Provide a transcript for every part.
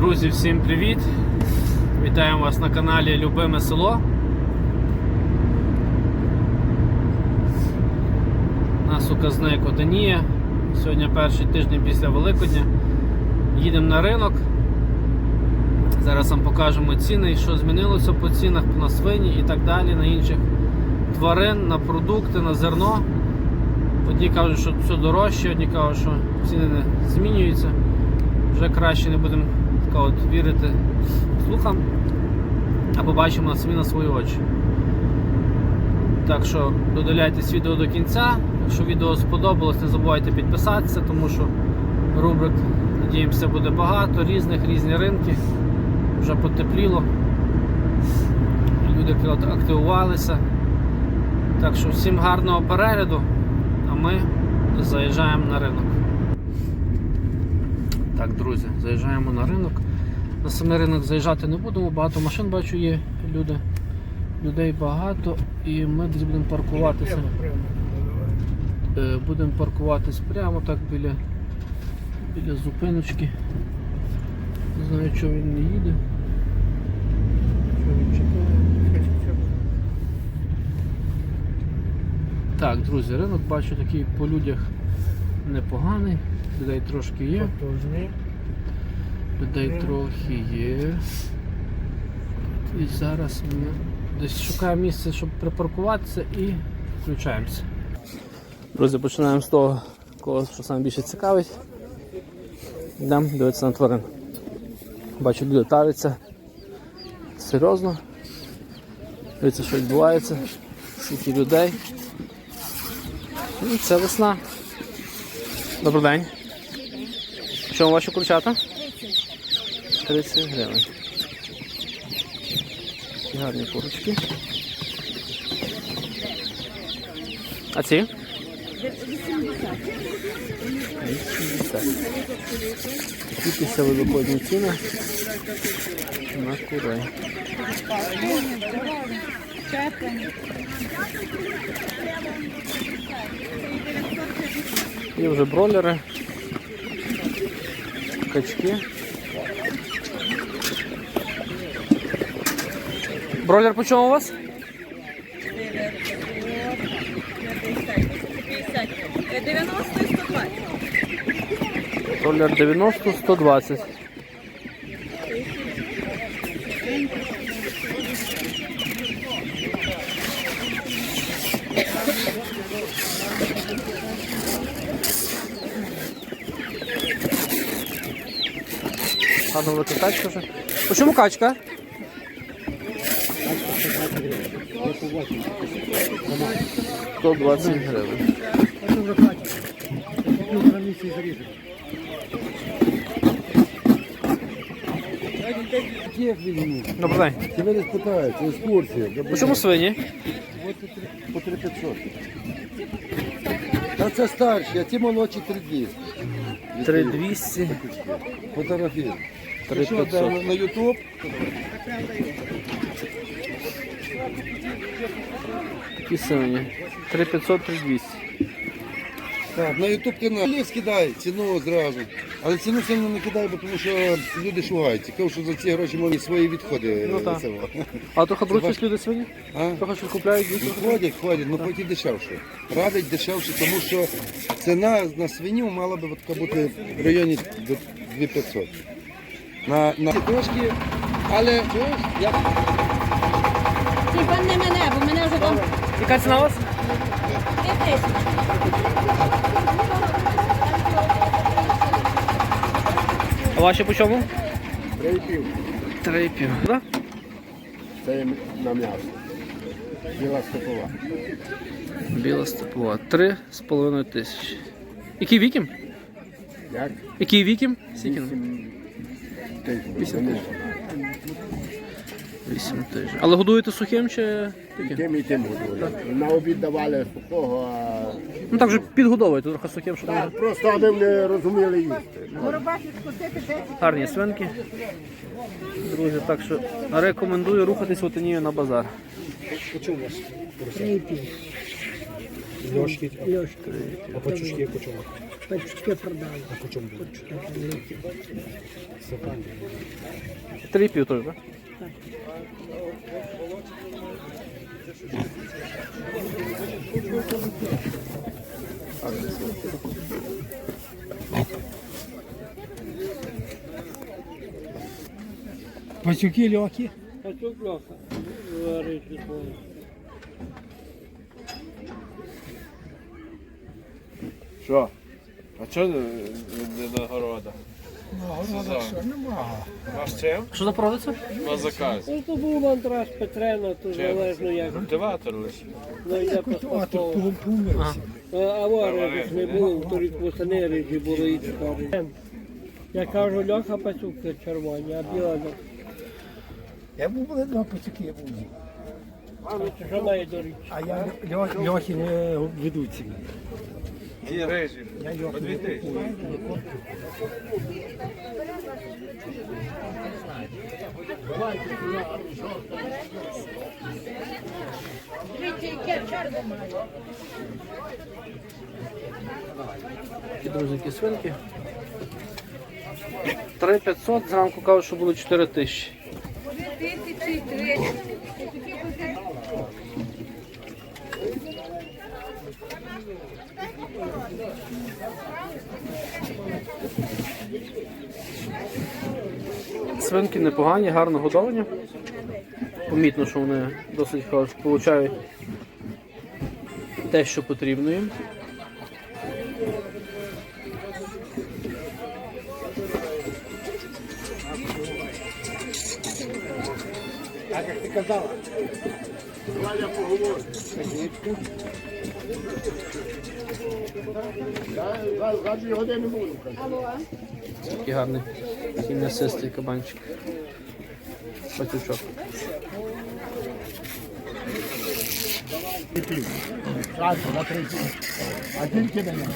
Друзі, всім привіт! Вітаємо вас на каналі Любиме село. У нас указник Одинія. Сьогодні перший тиждень після Великодня. Їдемо на ринок. Зараз вам покажемо ціни, що змінилося по цінах на свині і так далі, на інших тварин, на продукти, на зерно. Одні кажуть, що все дорожче, одні кажуть, що ціни не змінюються. Вже краще не будемо так от, вірити слухам, а побачимо на самі на свої очі. Так що додивляйтесь відео до кінця. Якщо відео сподобалось, не забувайте підписатися, тому що рубрик, надіємося, буде багато, різних, різні ринки. Вже потепліло. Люди активувалися. Так що всім гарного перегляду, а ми заїжджаємо на ринок. Так, друзі, заїжджаємо на ринок. На самий ринок заїжджати не будемо, багато машин бачу є, люди. людей багато і ми десь будемо паркуватися. Е, Будемо паркуватись прямо так біля, біля зупиночки. Не знаю, чого він не їде. Що він чекає. Так, друзі, ринок бачу такий по людях непоганий. Людей трошки є. Людей трохи є. І зараз ми десь шукаємо місце, щоб припаркуватися і включаємося. Друзі, починаємо з того, кого що саме більше цікавить. Йдемо дивитися на тварин. Бачу, люди таряться. Серйозно. Дивіться, що відбувається. Скільки людей. І це весна. Добрий день. Що ваші курчата? 30 гривень. Гарні курочки. А ці? 80. Такі після великодні ціни на курей. Є вже бролери, качки. Бройлер по чому у вас? 90 і 120. Бройлер 90, 120. Вот и качка вже. Почему качка? Сто двадцять гривень. Візьму. Добрий день. Тебе не спитають, екскурсія. Почему свині? По 3500. Та це старші, а ті молодші 3200. 3200, Фотографії. 3500. Що, на, YouTube? Такі свині. 3500, 3200. Так, на YouTube ти на ліс кидай, ціну зразу. Але ціну сильно не кидай, бо тому що люди шугаються. Кажуть, що за ці гроші можуть свої відходи Ну, е, так. цього. А трохи беруть люди свині? А? Трохи щось купляють Ну, дійсно? ходять, ходять, ну потім дешевше. Радить дешевше, тому що ціна на свиню мала би така бути в районі до 2500 на, на... трошки, але ось як. Тільки не мене, бо мене вже там. Яка ціна у вас? А ваші по чому? Три і пів. Три пів. Да? Це на м'ясо. Біла степова. Біла степова. Три з половиною тисячі. Який вікім? Як? Який вікім? Скільки? 50 тисяч. 8 тижнів. Але годуєте сухим чи таким? тим, і тим годували. На обід давали сухого, а Ну так же підгодовуєте трохи сухим, щоб не- просто аби не розуміли їсти. Гарні свинки. Друзі, так що рекомендую рухатись отинію на базар. Льошки, Льошка. а пачушки по чому? Пачки продали. А по чому будуть? Пачки великі. Три півтори, так? Пацюки льокі. Що? А чого не, не нагорода? Ваш чим? Що за продавця? На заказ. Ну, то був мандраж Петрена, то залежно як. Культиватор лише. Ну, йде паспортово. А аварія ж не було, то рік восени рижі було і чекали. Я кажу, Льоха пацюки червоні, а біла не. Я був були два пацюки, я був. А ну це що має до річі? А я льо- льохи не ведуться. І рижі. Я льохи не друзі, свинки. 3500, зранку кажуть, що було 4 тисячі. Свинки непогані, гарно годовані. Помітно, що вони досить кажуть, получають те, що потрібно їм. За дві години буду. Такий гарний, такий м'ясистий кабанчик. Патючок. Тільки мене.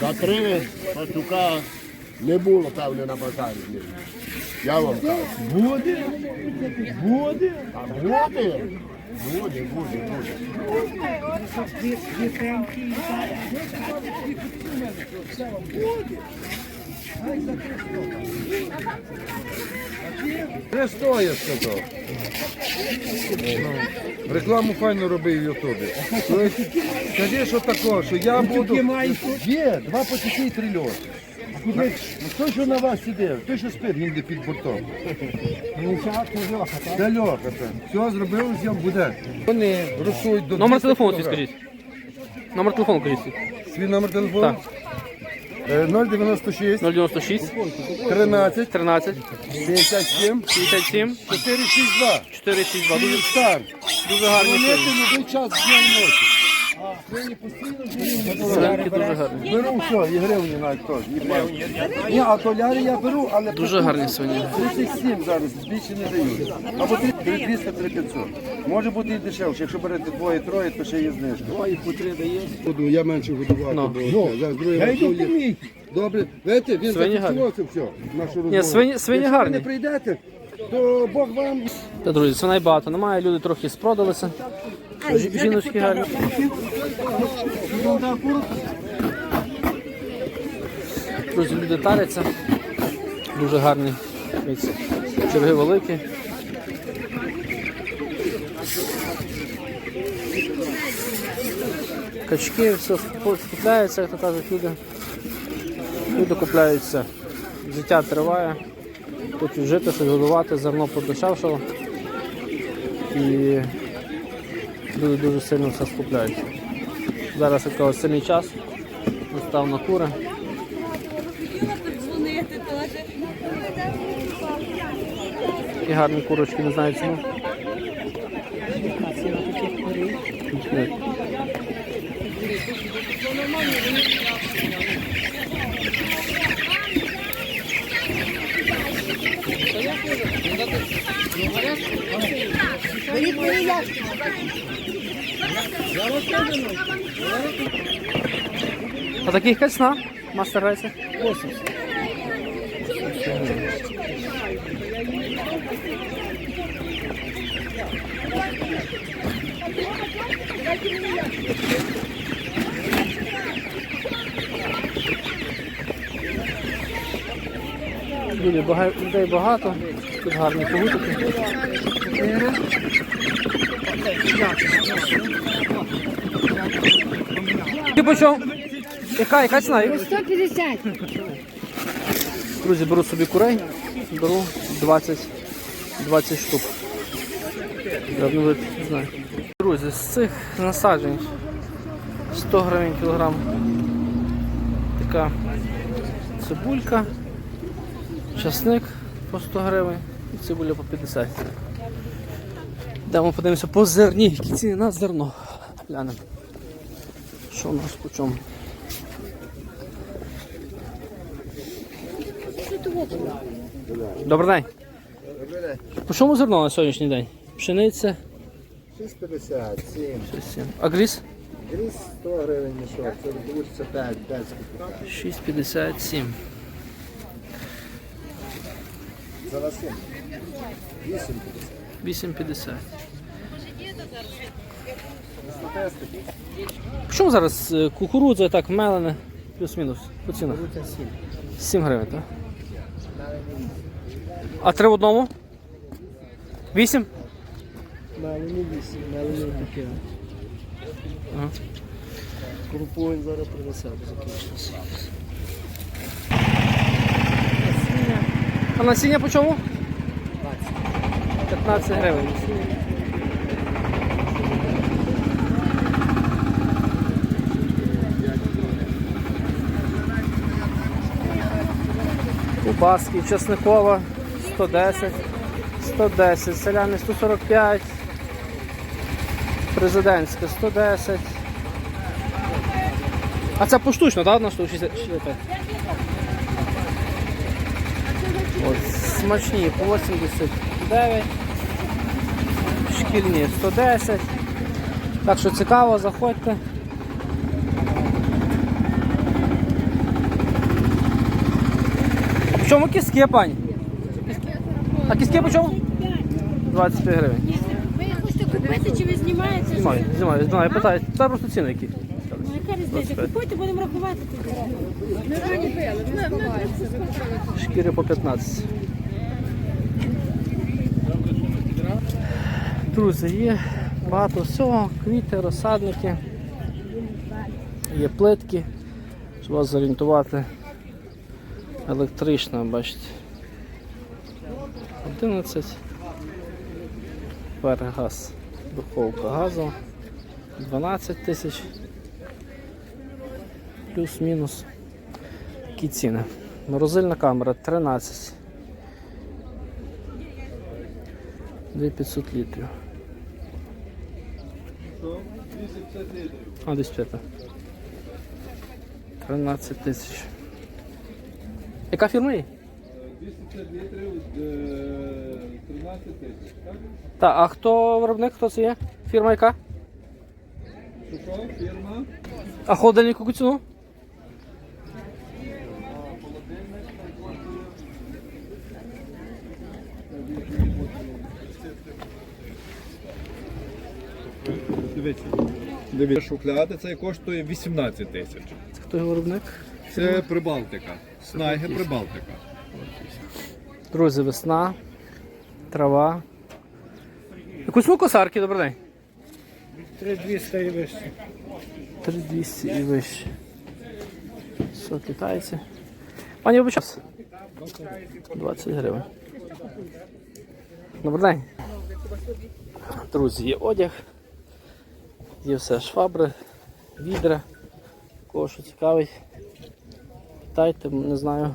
За три пацюка не було, певне, на базарі. Я вам кажу. Буде? Буде? А буде? Буде, буде, буде. Не я сказав. Ну, Рекламу файно робив в Ютубі. Ну, Скажи, що такого, що я буду... Є, два потіки і три льоси. Ну, той, що на вас сидить, той, що спить, він під бортом. Ну, це льоха, льоха. Все, зробили, зйом буде. Вони рисують до Номер 200 телефону свій кілограм. скажіть. Номер телефону кажіть. Свій номер телефону? Так. Е, 096 096 13 13 57 57 462. 462. Дуже, Стар. дуже Дзвонити любий час дня і ночі. Свинки дуже гарні. Беру все, і гривні навіть теж. Ні, а толяри я беру, але Дуже гарні свині. 37 зараз, більше не дають. Або 300 3500. Може бути і дешевше. Якщо берете двоє-троє, то ще є знижка. Двоє по три дає. Буду, я менше годувати. Ну. бо зараз другий раз є. Добре, видите, він Свині гарні. зафіксував це все. Нашу розмову. Ні, свині- свині Якщо ви гарні. не прийдете, то Бог вам Та, друзі, свиней багато немає, люди трохи спродалися. Жі- Жіночки гарні. Друзі, люди таряться. Дуже гарні. Черги великі. Качки, все скупляється, як то кажуть люди. Люди купляють все. Життя триває. Хочуть жити, щось годувати, зерно подешевшало. І люди дуже сильно все скупляють. Зараз якогось сильний час. Настав на кури. Такі гарні курочки, не знаю ціну. А таких яка ціна? Мастер рейсер? 80. Люди, бага- людей багато, тут гарні когутики. Ти по чому? Яка, яка ціна? 150. Друзі, беру собі курей, беру 20, 20 штук. Давно не знаю. Друзі, з цих насаджень 100 гривень кілограм. Така цибулька, часник по 100 гривень і цибуля по 50. Йдемо подивимося по зерні, які ціни на зерно. Глянемо. Що у нас по чому? Добрий день. Добрий день. По чому зерно на сьогоднішній день? Пшениця? 6,50, 7. 6,7. А гріз? Гріз 100 гривень мішок. Це вийде 5, 5,50. 6,57. За 8. 8,50. 8,50. Що зараз е, кукурудза так мелене, плюс-мінус. По цінах? 7 гривень, так? А три в одному? Вісім? Мелені вісім, мелені таке. Крупою зараз принесе, закінчився. А насіння по чому? 15 гривень. Кубаски, чесникова 110, 110, селяни 145, президентська 110. А це поштучно, так? На 165? Ось, смачні по 89, шкільні 110. Так що цікаво, заходьте. По чому кістки, пані? А кістки по чому? 25 гривень. Ви хочете купити чи ви знімаєте? Знімаю, знімаю, знімаю, питаю. Та просто ціни які. Ну, яка різниця? Купуйте, будемо рахувати тоді. Ми рані били, ми, ми Шкіри по 15. Друзі, є багато всього, квіти, розсадники, є плитки, щоб вас зорієнтувати. Електрична, бачите. 11. Пергаз. Духовка газу. 12 тисяч. Плюс-мінус. Які ціни? Морозильна камера 13. 2500 літрів. А, десь 5. 13 тисяч. Яка фірма є? 250 літрів, 13 тисяч, так? Так, а хто виробник, хто це є? Фірма яка? Що, фірма? А холодильник яку ціну? Дивіться. Дивіться. Шухляди це коштує 18 тисяч. Це хто його виробник? Це Прибалтика. Снайги Прибалтика. Друзі, весна, трава. Яку ціну косарки, добрий день? 3200 і вище. 3200 і вище. Все, китайці. Пані обичас. 20 гривень. Добрий день. Друзі, є одяг. Є все швабри, відра. Кого що цікавить. Питайте, не знаю.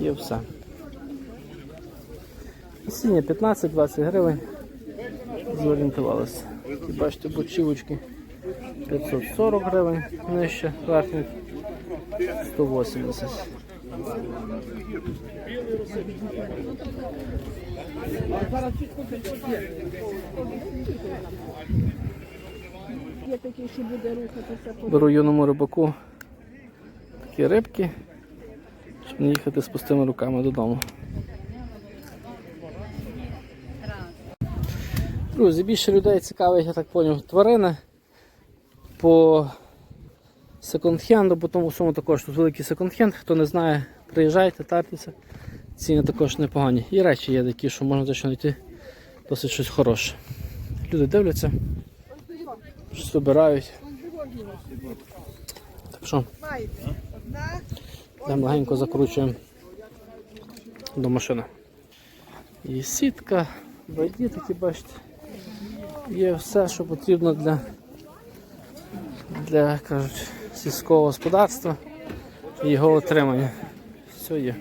Є все. Сіння 15-20 гривень. Зорієнтувалися. І бачите, бочівочки 540 гривень, нижче верхніх 180. Беру юному рибаку такі рибки, щоб не їхати з пустими руками додому. Друзі, більше людей цікавить, я так зрозумів, тварини по секонд-хенду, по тому всьому також тут великий секонд-хенд. Хто не знає, приїжджайте, тартеся. Ціни також непогані. І речі є такі, що можна точно знайти досить щось хороше. Люди дивляться, щось вибирають. Так що йдемо легенько закручуємо до машини. І сітка, байді такі бачите. Є все, що потрібно для, для кажуть, сільського господарства і його отримання. Все є.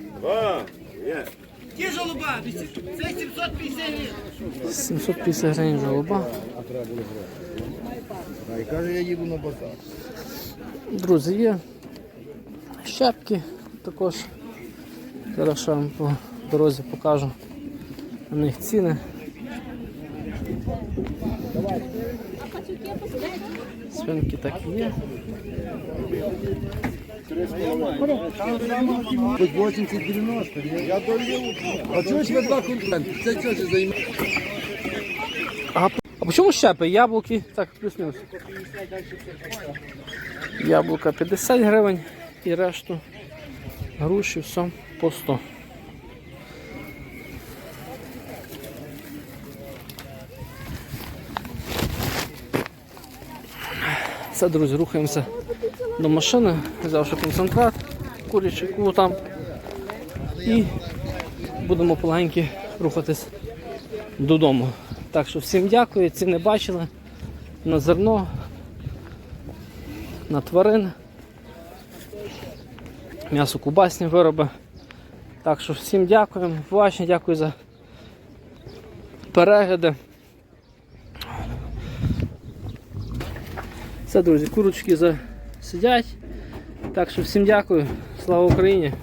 Ті жолоба, це 750 гривень. 750 гривень жолоба. І каже, я їду на базар. Друзі, є щепки також. Зараз ще вам по дорозі покажу на них ціни. Свинки так і є. Хоч 80-90, я долів. А чого ж два конкуренти? Це що ж займає? А, по чому щепи? Яблуки? Так, плюс-мінус. Яблука 50 гривень і решту груші все по 100. Все, друзі, рухаємося до машини, взявши концентрат, курячий кулу там. І будемо полегеньки рухатись додому. Так що всім дякую, ці не бачили на зерно, на тварин, м'ясо кубасні вироби. Так що всім дякуємо, Ваші дякую за перегляди. Все, друзі, курочки за- сидять. Так що всім дякую. Слава Україні!